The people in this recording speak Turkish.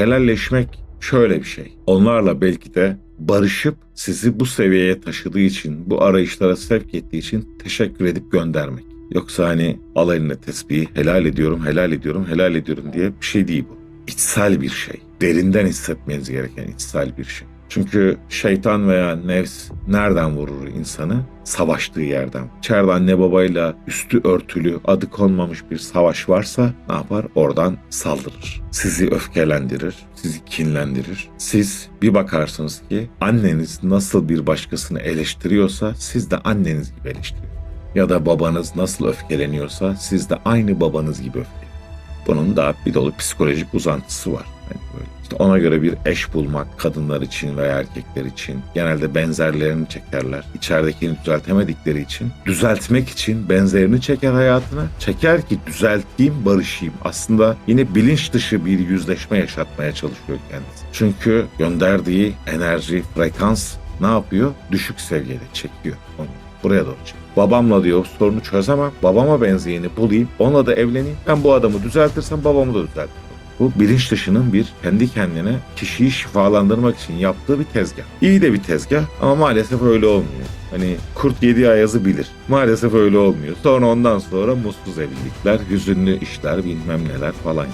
Helalleşmek şöyle bir şey. Onlarla belki de barışıp sizi bu seviyeye taşıdığı için, bu arayışlara sevk ettiği için teşekkür edip göndermek. Yoksa hani al eline tesbihi helal ediyorum, helal ediyorum, helal ediyorum diye bir şey değil bu. İçsel bir şey. Derinden hissetmeniz gereken içsel bir şey. Çünkü şeytan veya nefs nereden vurur insanı? Savaştığı yerden. İçeride anne babayla üstü örtülü, adı konmamış bir savaş varsa ne yapar? Oradan saldırır. Sizi öfkelendirir, sizi kinlendirir. Siz bir bakarsınız ki anneniz nasıl bir başkasını eleştiriyorsa siz de anneniz gibi eleştiriyor. Ya da babanız nasıl öfkeleniyorsa siz de aynı babanız gibi öfkeleniyor. Bunun da bir dolu psikolojik uzantısı var. Ona göre bir eş bulmak kadınlar için veya erkekler için genelde benzerlerini çekerler. İçeridekini düzeltemedikleri için düzeltmek için benzerini çeker hayatına. Çeker ki düzelteyim, barışayım. Aslında yine bilinç dışı bir yüzleşme yaşatmaya çalışıyor kendisi. Çünkü gönderdiği enerji, frekans ne yapıyor? Düşük seviyede çekiyor onu. Buraya doğru çekiyor. Babamla diyor sorunu çözemem. Babama benzeyeni bulayım. Onunla da evleneyim. Ben bu adamı düzeltirsem babamı da düzeltirim. Bu bilinç dışının bir kendi kendine kişiyi şifalandırmak için yaptığı bir tezgah. İyi de bir tezgah ama maalesef öyle olmuyor. Hani kurt yediği ayazı bilir. Maalesef öyle olmuyor. Sonra ondan sonra mutsuz evlilikler, hüzünlü işler bilmem neler falan.